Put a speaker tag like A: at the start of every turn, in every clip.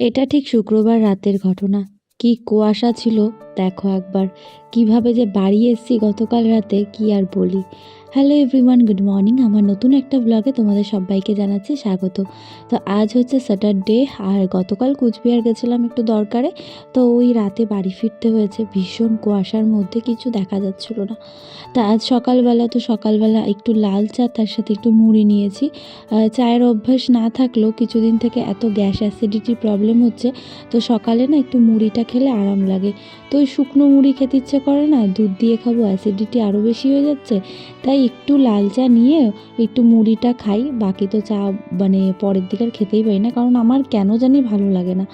A: এটা ঠিক শুক্রবার রাতের ঘটনা। কি কুয়াশা ছিল দেখো একবার। কীভাবে যে বাড়ি এসেছি গতকাল রাতে, কি আর বলি। হ্যালো এভরিওয়ান গুড মর্নিং আমার নতুন একটা ব্লগে তোমাদের সবাইকে জানাচ্ছি স্বাগত। তো আজ হচ্ছে স্যাটারডে আর গতকাল কুচবিহার গেছিলাম একটু দরকারে, তো ওই রাতে বাড়ি ফিরতে হয়েছে। ভীষণ কুয়াশার মধ্যে কিছু দেখা যাচ্ছিল না। তা আজ সকালবেলা, তো সকালবেলা একটু লাল চা, তার সাথে একটু মুড়ি নিয়েছি। চায়ের অভ্যাস না থাকলেও কিছুদিন থেকে এত গ্যাস অ্যাসিডিটির প্রবলেম হচ্ছে, তো সকালে না একটু মুড়িটা খেলে আরাম লাগে। তো ওই শুকনো মুড়ি খেতে ইচ্ছে করে না, দুধ দিয়ে খাব অ্যাসিডিটি আরও বেশি হয়ে যাচ্ছে। তাই একটু লাল চা নিয়ে একটু মুড়িটা খাই, বাকি তো চা মানে পরের দিকে আর খেতেই পারি না, কারণ আমার কেন জানি ভালো লাগে না।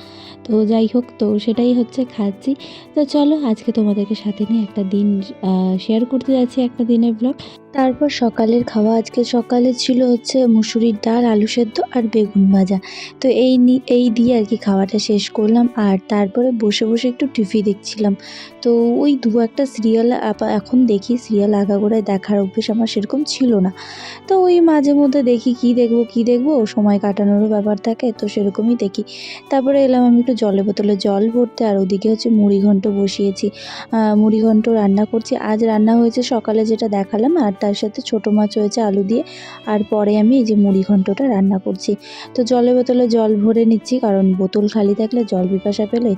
A: তো যাই হোক, তো সেটাই হচ্ছে খাচ্ছি। তো চলো, আজকে তোমাদেরকে সাথে নিয়ে একটা দিন শেয়ার করতে যাচ্ছি একটা দিনের ব্লগ তারপর সকালের খাওয়া, আজকে সকালে ছিল হচ্ছে মুসুরির ডাল, আলু সেদ্ধ আর বেগুন ভাজা। তো এই এই দিয়ে আর কি খাওয়াটা শেষ করলাম, আর তারপরে বসে বসে একটু টিভি দেখছিলাম। তো ওই দু একটা সিরিয়াল এখন দেখি সিরিয়াল আগাগোড়ায় দেখার অভ্যেস আমার সেরকম ছিল না। তো ওই মাঝে মধ্যে দেখি কি দেখব কি দেখব সময় কাটানোরও ব্যাপার থাকে, তো সেরকমই দেখি। তারপরে এলাম আমি একটু জলে বোতলে জল ভরতে, আর ওদিকে হচ্ছে মুড়ি ঘন্ট বসিয়েছি। মুড়ি ঘন্ট রান্না করছি। আজ রান্না হয়েছে সকালে যেটা দেখালাম, আর তার সাথে ছোটো মাছ হয়েছে আলু দিয়ে, আর পরে আমি এই যে মুড়ি ঘন্টটা রান্না করছি। তো জলে বোতলে জল ভরে নিচ্ছি, কারণ বোতল খালি থাকলে জল পিপাসা পেলে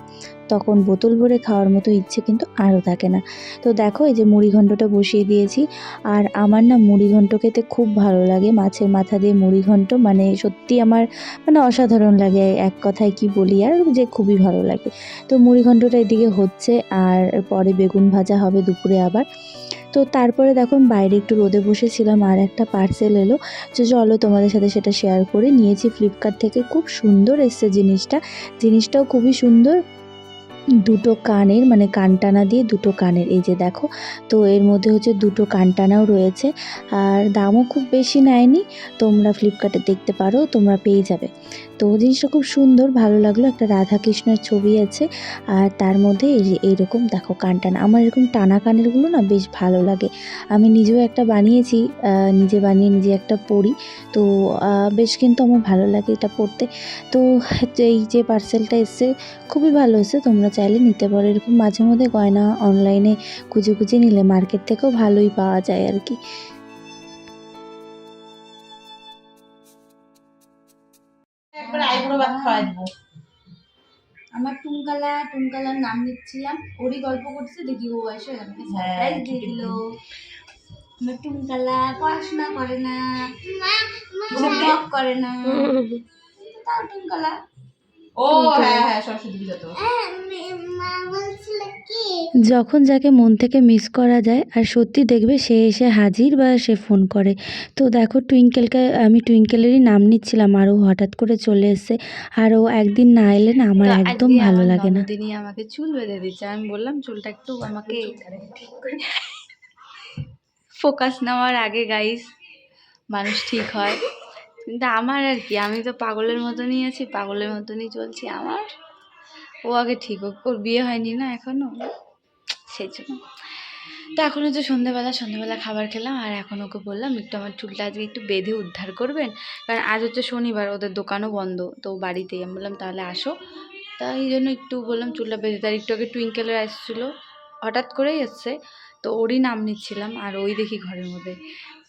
A: তখন বোতল ভরে খাওয়ার মতো ইচ্ছে কিন্তু আরও থাকে। না। তো দেখো, এই যে মুড়ি ঘন্টটা বসিয়ে দিয়েছি। আর আমার না মুড়ি ঘন্ট খেতে খুব ভালো লাগে। মাছের মাথা দিয়ে মুড়ি ঘন্ট মানে সত্যি আমার মানে অসাধারণ লাগে এক কথায় কি বলি, আর যে খুবই ভালো লাগে। তো মুড়ি ঘন্টটা এদিকে হচ্ছে, আর পরে বেগুন ভাজা হবে দুপুরে আবার। তো তারপরে দেখুন বাইরে একটু রোদে বসেছিলাম, আর একটা পার্সেল এলো। তো চলো তোমাদের সাথে সেটা শেয়ার করে। নিয়েছি ফ্লিপকার্ট থেকে খুব সুন্দর এসছে জিনিসটা। জিনিসটাও খুবই সুন্দর। দুটো কানের মানে কানটানা দিয়ে দুটো কানের, এই যে দেখো। তো এর মধ্যে হচ্ছে দুটো কানটানাও রয়েছে। আর দামও খুব বেশি নেয়নি। তোমরা ফ্লিপকার্টে দেখতে পারো, তোমরা পেয়ে যাবে। তো জিনিসটা খুব সুন্দর, ভালো লাগল। একটা রাধাকৃষ্ণের ছবি আছে, আর তার মধ্যে এই যে এইরকম, দেখো কান টানা আমার এরকম টানা কানেরগুলো না বেশ ভালো লাগে। আমি নিজেও একটা বানিয়েছি নিজে বানিয়ে নিজে একটা পরি তো বেশ কিন্তু আমার ভালো লাগে এটা পরতে তো এই যে পার্সেলটা এসছে, খুবই ভালো এসছে তোমরা চাইলে নিতে পারো। এরকম মাঝে মধ্যে গয়না অনলাইনে খুঁজে খুঁজে নিলে মার্কেট থেকেও ভালোই পাওয়া যায় আর কি।
B: খাওয়াই দেবো।
C: আমার টুমকালা টুমকালার নাম নিচ্ছিলাম। ওরই গল্প করছে দেখি ও এসে আমাকে
B: হ্যাঁ,
C: সারপ্রাইজ দিয়ে দিল। আমার টুনকালা পড়াশোনা করে না হোমওয়ার্ক করে না। তাও টুনকালা।
B: ও হ্যাঁ হ্যাঁ সরস্বতী পুজো তো।
A: যখন যাকে মন থেকে মিস করা যায় আর সত্যি দেখবে সে এসে হাজির বা সে ফোন করে। তো দেখো টুইঙ্কেলকে আমি টুইঙ্কেলেরই নাম নিচ্ছিলাম আর ও হঠাৎ করে চলে এসছে। আর ও একদিন না এলে না আমার একদম ভালো লাগে না।
C: তিনি আমাকে চুল বেঁধে দিচ্ছে। আমি বললাম চুলটা একটু আমাকে ফোকাস নেওয়ার আগে গাইস মানুষ ঠিক হয়। কিন্তু আমার আর কি, আমি তো পাগলের মতনই আছি, পাগলের মতনই চলছি আমার। ও আগে ঠিক হোক, ওর বিয়ে হয়নি না এখনও? সেই জন্য। তো এখন হচ্ছে সন্ধ্যেবেলা সন্ধ্যেবেলা খাবার খেলাম, আর এখন ওকে বললাম, একটু আমার চুলটা আজকে একটু বেঁধে উদ্ধার করবেন। কারণ আজ হচ্ছে শনিবার, ওদের দোকানও বন্ধ, তো বাড়িতেই আমি বললাম, তাহলে আসো। তা এই জন্য একটু বললাম, চুলটা বেঁধে, তার একটু আগে টুইঙ্কেলের আসছিল হঠাৎ করেই এসছে তো ওরই নাম নিচ্ছিলাম আর ওই দেখি ঘরের মধ্যে।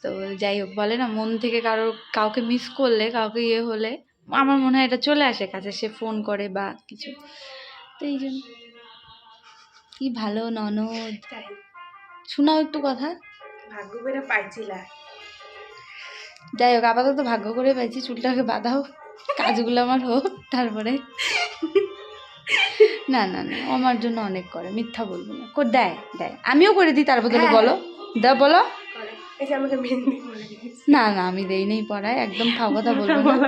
C: তো যাই হোক বলে না মন থেকে কারও কাউকে মিস করলে কাউকে ইয়ে হলে আমার মনে হয় এটা চলে আসে কাছে সে ফোন করে বা কিছু। তো এই জন্য। কি ভালো ননদ। শোনাও একটু কথা।
B: ভাগ্য করে পাইছিলা।
C: যাই হোক আপাতত ভাগ্য করে পাইছি চুলটাকে বাঁধাও কাজগুলো আমার হোক তারপরে। না না না আমার জন্য অনেক করে মিথ্যা বলব না। কো দেয় দেয়। আমিও করে দিই তার বদলে বলো। দা বলো।
B: এই যে আমাকে মেহেন্দি করে দিয়েছে।
C: না না আমি দেই নেই পড়ায় একদম ফাও কথা বলব না।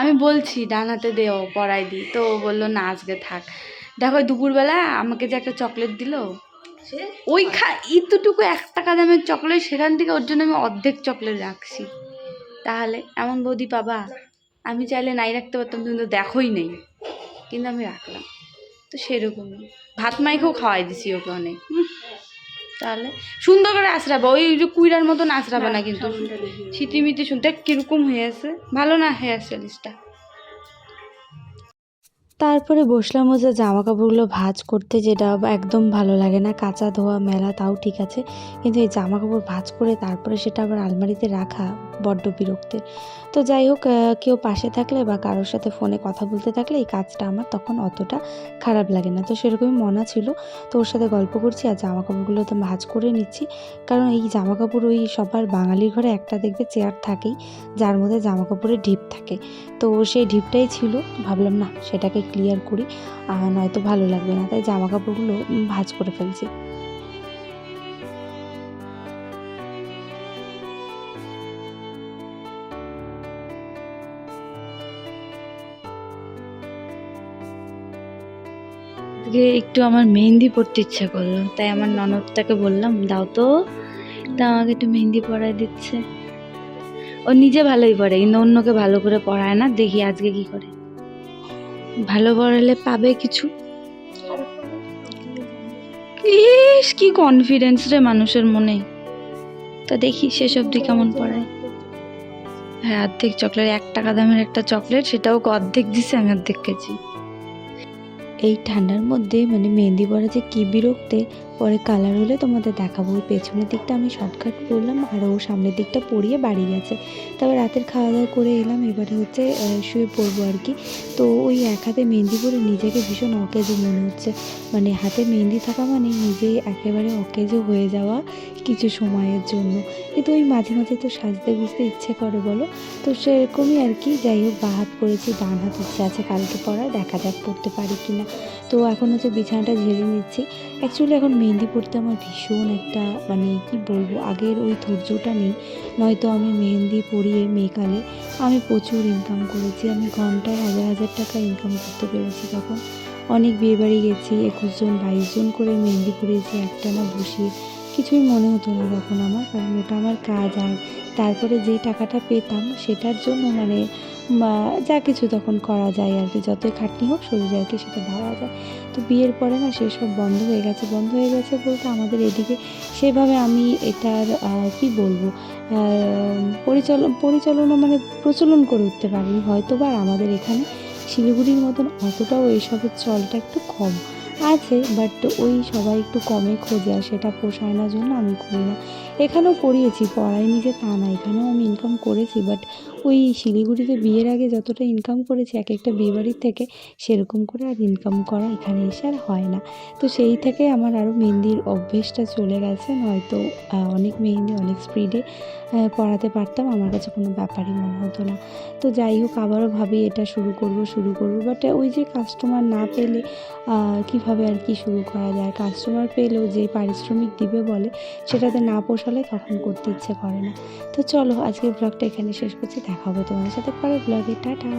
C: আমি বলছি ডান হাতে দেও পড়াই দিই। তো বলল না আজকে থাক। দেখো দুপুরবেলা আমাকে যে একটা চকলেট দিলো ওই খা ইতুটুকু এক টাকা দামের চকলেট সেখান থেকে ওর জন্য আমি অর্ধেক চকলেট রাখছি। তাহলে এমন বৌদি পাবা? আমি চাইলে নাই রাখতে পারতাম তুমি তো দেখোই নেই। কিন্তু আমি রাখলাম। তো সেরকমই। ভাত মাইকেও খাওয়াই দিছি ওকে অনেক। তাহলে সুন্দর করে আশরাবা ওই যে কুইরার মতন আশরাবা না কিন্তু। সিটিমিটি শুনতে কীরকম হয়ে আছে। ভালো না হেয়ার স্টাইলিশটা
A: তারপরে বসলাম হচ্ছে জামা কাপড়গুলো ভাজ করতে, যেটা একদম ভালো লাগে না, কাঁচা ধোয়া, মেলা, তাও ঠিক আছে। কিন্তু এই জামা কাপড় ভাজ করে তারপরে সেটা আবার আলমারিতে রাখা বড্ড বিরক্তের। তো যাই হোক কেউ পাশে থাকলে বা কারোর সাথে ফোনে কথা বলতে থাকলে এই কাজটা আমার তখন অতটা খারাপ লাগে না। তো সেরকমই মনা ছিল। তো ওর সাথে গল্প করছি আর জামা কাপড়গুলো তো ভাজ করে নিচ্ছি। কারণ এই জামা কাপড় ওই সবার বাঙালির ঘরে একটা দেখবে চেয়ার থাকেই, যার মধ্যে জামা কাপড়ের ঢিপ থাকে। তো সেই ঢিপটাই ছিল। ভাবলাম না, সেটাকে ক্লিয়ার করি, আর নয়তো ভালো লাগবে না, তাই জামা কাপড়গুলো ভাঁজ করে ফেলছি।
C: একটু আমার মেহেন্দি পড়তে ইচ্ছা করল, তাই আমার ননদটাকে বললাম, দাও তো। তা আমাকে একটু মেহেন্দি পরায় দিচ্ছে। ও নিজে ভালোই পড়ে কিন্তু অন্যকে ভালো করে পড়ায় না, দেখি আজকে কি করে। ভালো পড়ালে পাবে কিছু? ইস কি কনফিডেন্স রে মানুষের মনে। তা দেখি শেষ অবধি কেমন পড়ায় হ্যাঁ অর্ধেক চকলেট এক টাকা দামের একটা চকলেট সেটাও অর্ধেক দিছে আমি অর্ধেক কেজি
A: এই ঠান্ডার মধ্যে মানে মেহেদি পড়া যে কী বিরক্তে পরে কালার হলে তোমাদের দেখাবো। ওই পেছনের দিকটা আমি শর্টকাট করলাম আর ও সামনের দিকটা পরিয়ে বাড়ি গেছে। তারপর রাতের খাওয়া দাওয়া করে এলাম, এবারে হচ্ছে শুয়ে পড়ব আর কি। তো ওই এক হাতে মেহেন্দি পরে নিজেকে ভীষণ অকেজো মনে হচ্ছে। মানে হাতে মেহেন্দি থাকা মানে নিজে একেবারে অকেজো হয়ে যাওয়া কিছু সময়ের জন্য। কিন্তু ওই মাঝে মাঝে তো সাজতে বুঝতে ইচ্ছে করে বলো। তো সেরকমই আর কি, যাই হোক, বা হাত পরেছি, ডান হাত ইচ্ছে আছে কালকে পড়া দেখা যাক পড়তে পারি কি না তো এখন হচ্ছে বিছানাটা ঝেড়ে নিচ্ছি। অ্যাকচুয়ালি এখন মেহেন্দি পড়তে আমার ভীষণ একটা মানে কি বলব, আগের ওই ধৈর্যটা নেই। নয়তো আমি মেহেন্দি পরিয়ে মেকালে আমি প্রচুর ইনকাম করেছি। আমি ঘন্টায় হাজার হাজার টাকা ইনকাম করতে পেরেছি তখন। অনেক বিয়েবাড়ি গেছি, একুশ জন, বাইশ জন করে মেহেন্দি পরিয়েছি, একটানা বসিয়ে। কিছুই মনে হতো না তখন আমার, কারণ ওটা আমার কাজ। আর তারপরে যেই টাকাটা পেতাম, সেটার জন্য মানে বা যা কিছু তখন করা যায় আর কি। যতই খাটনি হোক শরীরে আর কি, সেটা দেওয়া যায়। তো বিয়ের পরে না সেসব বন্ধ হয়ে গেছে, বন্ধ হয়ে গেছে বলতে আমাদের এদিকে সেভাবে আমি এটার কি বলব পরিচালন পরিচালনা মানে প্রচলন করে উঠতে পারিনি। হয়তো বা আমাদের এখানে শিলিগুড়ির মতন অতটাও এইসবের চলটা একটু কম আছে বাট ওই সবাই একটু কমে খোঁজে, আর সেটা পোষায় না, জন্য আমি করি না। এখানেও পড়িয়েছি পড়াইনি যে তা না, এখানেও আমি ইনকাম করেছি বাট ওই শিলিগুড়িতে বিয়ের আগে যতটা ইনকাম করেছি, এক একটা বিয়েবাড়ির থেকে সেরকম করে আর ইনকাম করা এখানে এসে আর হয় না। তো সেই থেকে আমার আরও মেহেন্দির অভ্যেসটা চলে গেছে, নয়তো অনেক মেহেন্দি, অনেক স্পিডে পড়াতে পারতাম, আমার কাছে কোনো ব্যাপারই মনে হতো না। তো যাই হোক, আবারও ভাবি এটা শুরু করব শুরু করব বাট ওই যে কাস্টমার না পেলে কীভাবে আর কি শুরু করা যায়? কাস্টমার পেলেও যে পারিশ্রমিক দিবে বলে, সেটাতে না পোষালে তখন করতে ইচ্ছে করে না। তো চলো, আজকের ব্লগটা এখানে শেষ করছি। দেখা হবে তোমাদের সাথে পরে ব্লগে। টাটা।